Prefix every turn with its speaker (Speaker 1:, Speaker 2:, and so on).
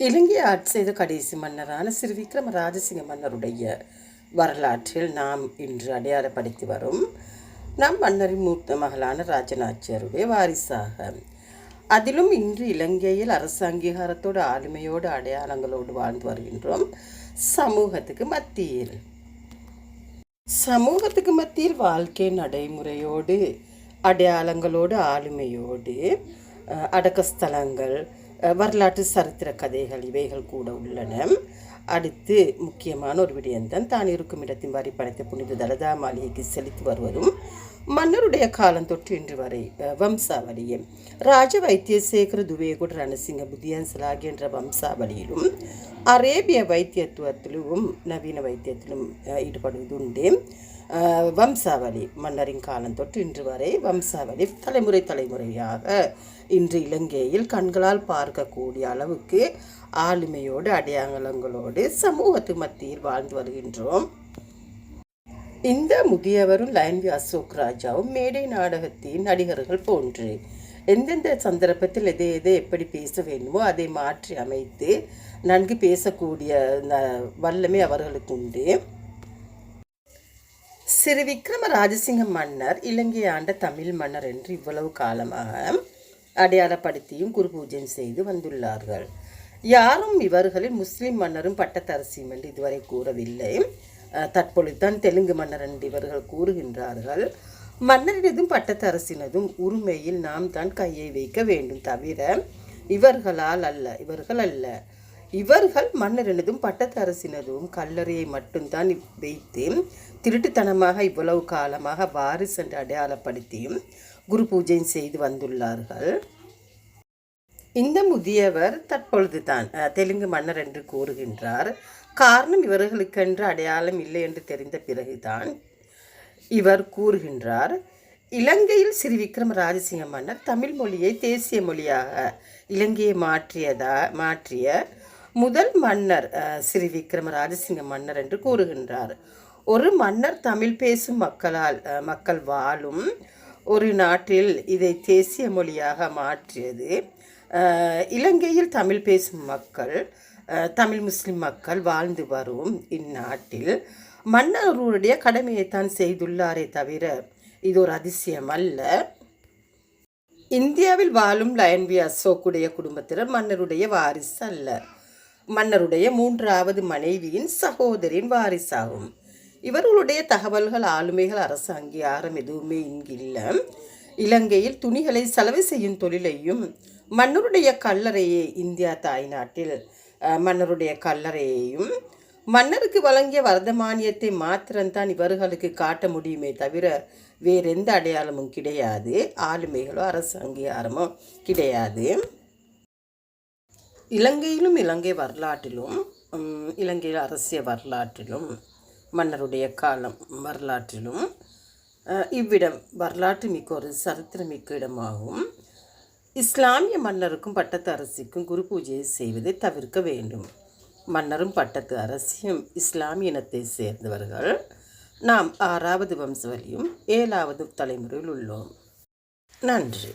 Speaker 1: இலங்கை ஆட்சி செய்த கடைசி மன்னரான சிறு விக்ரம ராஜசிங்க மன்னருடைய வரலாற்றில் நாம் இன்று அடையாளப்படுத்தி வரும் நம் மன்னரின் மூத்த மகளான ராஜநாச்சியருடைய வாரிசாக. அதிலும் இன்று இலங்கையில் அரசு அங்கீகாரத்தோடு ஆளுமையோடு அடையாளங்களோடு வாழ்ந்து வருகின்றோம் சமூகத்துக்கு மத்தியில். சமூகத்துக்கு மத்தியில் வாழ்க்கை நடைமுறையோடு அடையாளங்களோடு ஆளுமையோடு அடக்கஸ்தலங்கள் வரலாற்று சரித்திர கதைகள் இவைகள் கூட உள்ளன. அடுத்து முக்கியமான ஒரு விடயம்தான் தான் இருக்கும் இடத்தின் வரி படைத்த புனித தலதா மாளிகைக்கு செலுத்தி வருவதும் மன்னருடைய காலம் தொற்று இன்று வரை வம்சாவளியும் வம்சாவளியே. ராஜ வைத்தியசேகர துவேகுட் ரணசிங்க புத்தியன்சலாகி என்ற வம்சாவளியிலும் அரேபிய வைத்தியத்துவத்திலும் நவீன வைத்தியத்திலும் ஈடுபடுவதுண்டு. வம்சாவளி மன்னரின் காலம் தொட்டு இன்று வரை வம்சாவளி தலைமுறை தலைமுறையாக இன்று இலங்கையில் கண்களால் பார்க்கக்கூடிய அளவுக்கு ஆளுமையோடு அடையாளங்களோடு சமூகத்து மத்தியில் வாழ்ந்து வருகின்றோம். இந்த முதியவரும் லயன்வி அசோக் ராஜாவும் மேடை நாடகத்தின் நடிகர்கள் போன்று எந்தெந்த சந்தர்ப்பத்தில் எதை எதை எப்படி பேச வேண்டுமோ அதை மாற்றி அமைத்து நன்கு பேசக்கூடிய வல்லமை அவர்களுக்கு உண்டு. சிறு விக்ரம ராஜசிங்க மன்னர் இலங்கை ஆண்ட தமிழ் மன்னர் என்று இவ்வளவு காலமாக அடையாளப்படுத்தியும் குரு பூஜை செய்து வந்துள்ளார்கள். யாரும் இவர்களில் முஸ்லிம் மன்னரும் பட்டத்தரசியும் என்று இதுவரை கூறவில்லை. தற்பொழுதுதான் தெலுங்கு மன்னர் என்று இவர்கள் கூறுகின்றார்கள். மன்னரினதும் பட்டத்தரசினதும் உரிமையில் நாம் தான் கையை வைக்க வேண்டும் தவிர இவர்களால் அல்ல இவர்கள் அல்ல. இவர்கள் மன்னரினதும் பட்டத்தரசினதும் கல்லறையை மட்டும்தான் வைத்து திருட்டுத்தனமாக இவ்வளவு காலமாக வாரிசு என்று அடையாளப்படுத்தியும் குரு பூஜையும் செய்து வந்துள்ளார்கள். இந்த முதியவர் தற்பொழுது தான் தெலுங்கு மன்னர் என்று கூறுகின்றார். காரணம் இவர்களுக்கென்று அடையாளம் இல்லை என்று தெரிந்த பிறகுதான் இவர் கூறுகின்றார். இலங்கையில் ஸ்ரீ விக்ரம ராஜசிங்க மன்னர் தமிழ் மொழியை தேசிய மொழியாக இலங்கையை மாற்றியதா மாற்றிய முதல் மன்னர் ஸ்ரீ விக்ரம ராஜசிங்க மன்னர் என்று கூறுகின்றார். ஒரு மன்னர் தமிழ் பேசும் மக்களால் மக்கள் வாழும் ஒரு நாட்டில் இதை தேசிய மொழியாக மாற்றியது. இலங்கையில் தமிழ் பேசும் மக்கள் தமிழ் முஸ்லிம் மக்கள் வாழ்ந்து வரும் இந்நாட்டில். மன்னருடைய கடமையைத்தான் செய்துள்ளாரே தவிர இது ஒரு அதிசயம் அல்ல. இந்தியாவில் வாழும் லயன்வி அசோக்குடைய குடும்பத்தினர் மன்னருடைய வாரிசு அல்ல. மன்னருடைய மூன்றாவது மனைவியின் சகோதரின் வாரிசாகும். இவர்களுடைய தகவல்கள் ஆளுமைகள் அரசு அங்கீகாரம் எதுவுமே இங்கில்லை இலங்கையில் துணிகளை செலவு செய்யும் தொழிலையும் மன்னருடைய கல்லறையை இந்தியா தாய்நாட்டில் மன்னருடைய கல்லறையையும் மன்னருக்கு வழங்கிய வரதமானியத்தை மாத்திரம்தான் இவர்களுக்கு காட்ட முடியுமே தவிர வேறெந்த அடையாளமும் கிடையாது. ஆளுமைகளோ அரசு அங்கீகாரமோ கிடையாது. இலங்கையிலும் இலங்கை வரலாற்றிலும் இலங்கையில் அரசியல் வரலாற்றிலும் மன்னருடைய காலம் வரலாற்றிலும் இவ்விடம் வரலாற்று மிக்க ஒரு சரித்திரமிக்க இடமாகும். இஸ்லாமிய மன்னருக்கும் பட்டத்து அரசிக்கும் குரு பூஜையை செய்வதை தவிர்க்க வேண்டும். மன்னரும் பட்டத்து அரசியும் இஸ்லாமிய இனத்தை சேர்ந்தவர்கள். நாம் ஆறாவது வம்சவழியும் ஏழாவது தலைமுறையில் உள்ளோம். நன்றி.